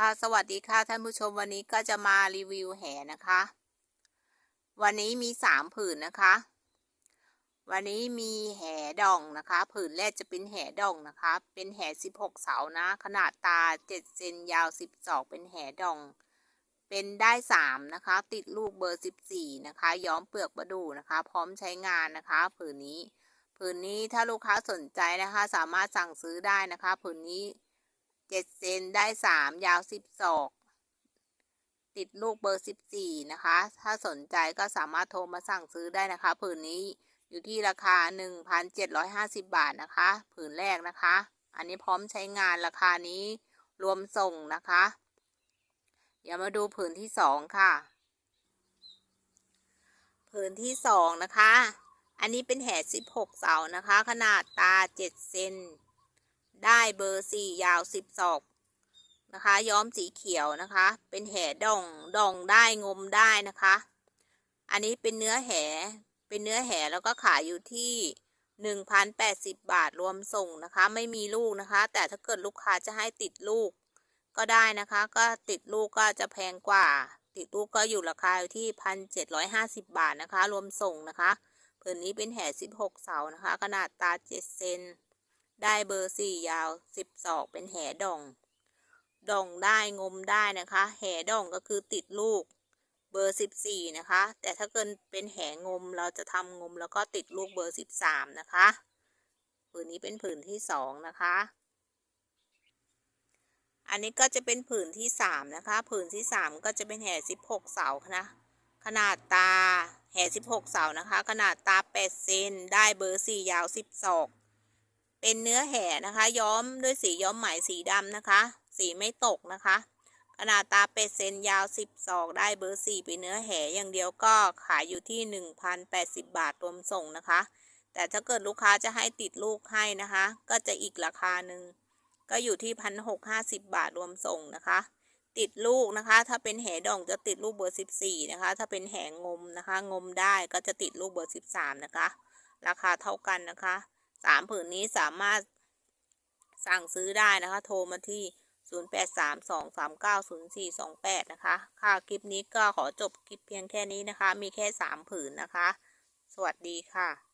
ค่ะสวัสดีค่ะท่านผู้ชมวันนี้ก็จะมารีวิวแหนะคะ วันนี้มีสามผืนนะคะ วันนี้มีแหดองนะคะ ผืนแรกจะเป็นแหดองนะคะ เป็นแหสิบหกเสานะ ขนาดตาเจ็ดเซนยาวสิบสองเป็นแหดอง เป็นได้สามนะคะ ติดลูกเบอร์สิบสี่นะคะ ย้อมเปลือกประดูนะคะ พร้อมใช้งานนะคะ ผืนนี้ ผืนนี้ถ้าลูกค้าสนใจนะคะ สามารถสั่งซื้อได้นะคะ ผืนนี้ เจ็ดเซนได้สามยาวสิบศอก ติดลูกเบอร์สิบสี่นะคะ ถ้าสนใจก็สามารถโทรมาสั่งซื้อได้นะคะ ผืนนี้อยู่ที่ราคาหนึ่งพันเจ็ดร้อยห้าสิบบาทนะคะ ผืนแรกนะคะ อันนี้พร้อมใช้งานราคานี้รวมส่งนะคะ เดี๋ยวมาดูผืนที่สองค่ะ ผืนที่สองนะคะ อันนี้เป็นแห่สิบหกเสานะคะ ขนาดตาเจ็ดเซน ได้เบอร์สี่ยาวสิบศอกนะคะ ย้อมสีเขียวนะคะ เป็นแห่ดองดองได้งมได้นะคะ อันนี้เป็นเนื้อแหเป็นเนื้อแหแล้วก็ขายอยู่ที่หนึ่งพันแปดสิบบาทรวมส่งนะคะ ไม่มีลูกนะคะ แต่ถ้าเกิดลูกค้าจะให้ติดลูกก็ได้นะคะ ก็ติดลูกก็จะแพงกว่า ติดลูกก็อยู่ราคาอยู่ที่พันเจ็ดร้อยห้าสิบบาทนะคะ รวมส่งนะคะผืนนี้เป็นแห่สิบหกเสานะคะ ขนาดตาเจ็ดเซน ได้เบอร์สี่ยาวสิบศอกเป็นแหดอง ดองได้งมได้นะคะ แหดองก็คือติดลูก เบอร์สิบสี่นะคะ แต่ถ้าเกินเป็นแหงมเราจะทำงมแล้วก็ติดลูกเบอร์สิบสามนะคะผืนนี้เป็นผืนที่สองนะคะ อันนี้ก็จะเป็นผืนที่สามนะคะ ผืนที่สามก็จะเป็นแห่สิบหกเสานะขนาดตาแห่สิบหกเสานะคะ ขนาดตาแปดเซน ได้เบอร์สี่ยาวสิบศอก เป็นเนื้อแห่นะคะ ย้อมด้วยสีย้อมไหมสีดำนะคะ สีไม่ตกนะคะ ขนาดตาเป็ดเซนยาวสิบศอกได้เบอร์สี่เป็นเนื้อแห่อย่างเดียวก็ขายอยู่ที่หนึ่งพันแปดสิบบาทรวมส่งนะคะ แต่ถ้าเกิดลูกค้าจะให้ติดลูกให้นะคะ ก็จะอีกราคาหนึ่งก็อยู่ที่พันหกห้าสิบบาทรวมส่งนะคะ ติดลูกนะคะ ถ้าเป็นแหดองจะติดลูกเบอร์สิบสี่นะคะ ถ้าเป็นแหงมนะคะ งมได้ก็จะติดลูกเบอร์สิบสามนะคะ ราคาเท่ากันนะคะ สามผืนนี้สามารถสั่งซื้อได้นะคะ โทรมาที่ 0832390428 นะคะ ค่ะ คลิปนี้ก็ขอจบคลิปเพียงแค่นี้นะคะ มีแค่ 3 ผืนนะคะ สวัสดีค่ะ